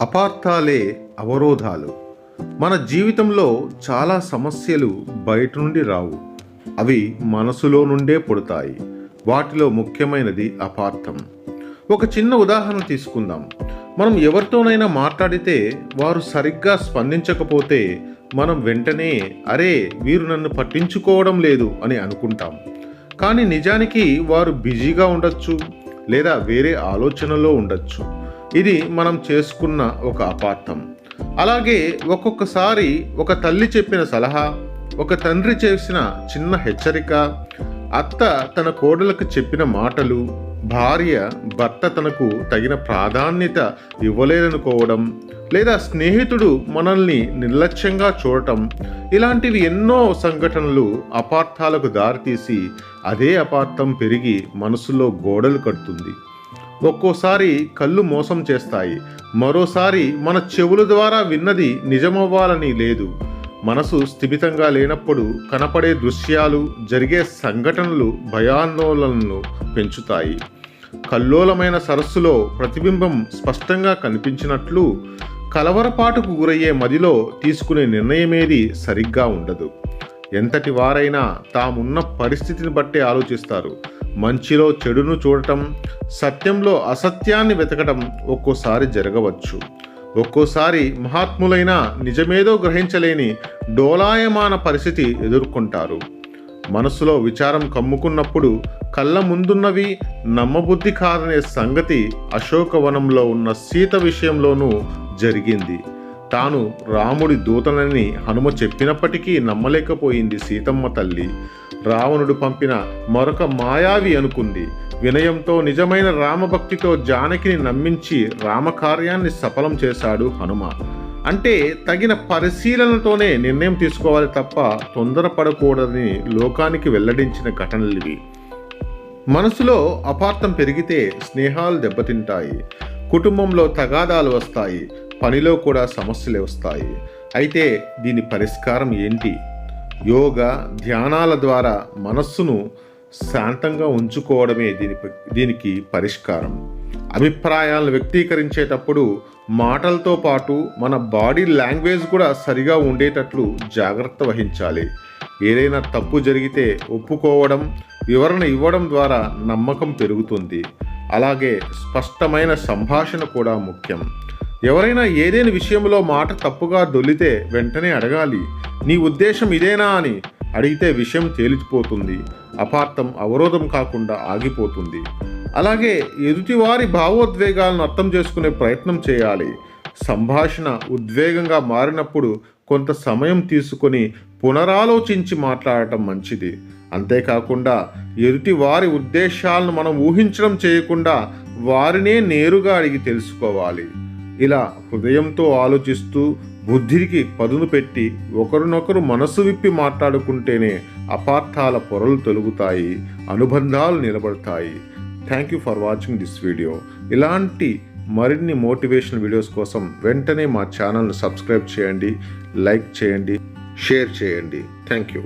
అపార్థాలే అవరోధాలు. మన జీవితంలో చాలా సమస్యలు బయట నుండి రావు. అవి మనసులో నుండే పుడతాయి. వాటిలో ముఖ్యమైనది అపార్థం. ఒక చిన్న ఉదాహరణ తీసుకుందాం. మనం ఎవరితోనైనా మాట్లాడితే వారు సరిగ్గా స్పందించకపోతే మనం వెంటనే అరే వీరు నన్ను పట్టించుకోవడం లేదు అని అనుకుంటాం. కానీ నిజానికి వారు బిజీగా ఉండొచ్చు లేదా వేరే ఆలోచనలో ఉండొచ్చు. ఇది మనం చేసుకున్న ఒక అపార్థం. అలాగే ఒక్కొక్కసారి ఒక తల్లి చెప్పిన సలహా ఒక తండ్రి చేసిన చిన్న హెచ్చరిక అత్త తన కోడలకు చెప్పిన మాటలు భార్య భర్త తనకు తగిన ప్రాధాన్యత ఇవ్వలేదనుకోవడం లేదా స్నేహితుడు మనల్ని నిర్లక్ష్యంగా చూడటం ఇలాంటివి ఎన్నో సంఘటనలు అపార్థాలకు దారితీసి అదే అపార్థం పెరిగి మనసులో గోడలు కడుతుంది. ఒక్కోసారి కళ్ళు మోసం చేస్తాయి. మరోసారి మన చెవుల ద్వారా విన్నది నిజమవ్వాలని లేదు. మనసు స్థిమితంగా లేనప్పుడు కనపడే దృశ్యాలు జరిగే సంఘటనలు భయాందోళనలు పెంచుతాయి. కల్లోలమైన సరస్సులో ప్రతిబింబం స్పష్టంగా కనిపించినట్లు కలవరపాటుకు గురయ్యే మదిలో తీసుకునే నిర్ణయమేది సరిగ్గా ఉండదు. ఎంతటి వారైనా తామున్న పరిస్థితిని బట్టే ఆలోచిస్తారు. మంచిలో చెడును చూడటం సత్యంలో అసత్యాన్ని వెతకడం ఒక్కోసారి జరగవచ్చు. ఒక్కోసారి మహాత్ములైన నిజమేదో గ్రహించలేని డోలాయమాన పరిస్థితి ఎదుర్కొంటారు. మనసులో విచారం కమ్ముకున్నప్పుడు కళ్ళ ముందున్నవి నమ్మబుద్ధి కాదనే సంగతి అశోకవనంలో ఉన్న సీత విషయంలోనూ జరిగింది. తాను రాముడి దూతనని హనుమ చెప్పినప్పటికీ నమ్మలేకపోయింది సీతమ్మ తల్లి. రావణుడు పంపిన మరొక మాయావి అనుకుంది. వినయంతో నిజమైన రామభక్తితో జానకిని నమ్మించి రామకార్యాన్ని సఫలం చేశాడు హనుమ. అంటే తగిన పరిశీలనతోనే నిర్ణయం తీసుకోవాలి తప్ప తొందరపడకూడదని లోకానికి వెల్లడించిన ఘటనలు ఇవి మనసులో అపార్థం పెరిగితే స్నేహాలు దెబ్బతింటాయి. కుటుంబంలో తగాదాలు వస్తాయి. పనిలో కూడా సమస్యలు వస్తాయి. అయితే దీని పరిష్కారం ఏంటి? యోగా ధ్యానాల ద్వారా మనస్సును శాంతంగా ఉంచుకోవడమే దీని దీనికి పరిష్కారం. అభిప్రాయాలను వ్యక్తీకరించేటప్పుడు మాటలతో పాటు మన బాడీ లాంగ్వేజ్ కూడా సరిగా ఉండేటట్లు జాగ్రత్త వహించాలి. ఏదైనా తప్పు జరిగితే ఒప్పుకోవడం వివరణ ఇవ్వడం ద్వారా నమ్మకం పెరుగుతుంది. అలాగే స్పష్టమైన సంభాషణ కూడా ముఖ్యం. ఎవరైనా ఏదైనా విషయంలో మాట తప్పుగా దొల్లితే వెంటనే అడగాలి. నీ ఉద్దేశం ఇదేనా అని అడిగితే విషయం తేలిచిపోతుంది. అపార్థం అవరోధం కాకుండా ఆగిపోతుంది. అలాగే ఎదుటివారి భావోద్వేగాలను అర్థం చేసుకునే ప్రయత్నం చేయాలి. సంభాషణ ఉద్వేగంగా మారినప్పుడు కొంత సమయం తీసుకొని పునరాలోచించి మాట్లాడటం మంచిది. అంతేకాకుండా ఎదుటి వారి ఉద్దేశాలను మనం ఊహించడం చేయకుండా వారినే నేరుగా అడిగి తెలుసుకోవాలి. ఇలా హృదయంతో ఆలోచిస్తూ బుద్ధికి పదును పెట్టి ఒకరినొకరు మనసు విప్పి మాట్లాడుకుంటేనే అపార్థాల పొరలు తొలుగుతాయి అనుబంధాలు నిలబడతాయి. Thank you for watching this video ఇలాంటి మరిన్ని మోటివేషనల్ వీడియోస్ కోసం వెంటనే మా ఛానల్ని సబ్స్క్రైబ్ చేయండి లైక్ చేయండి షేర్ చేయండి. Thank you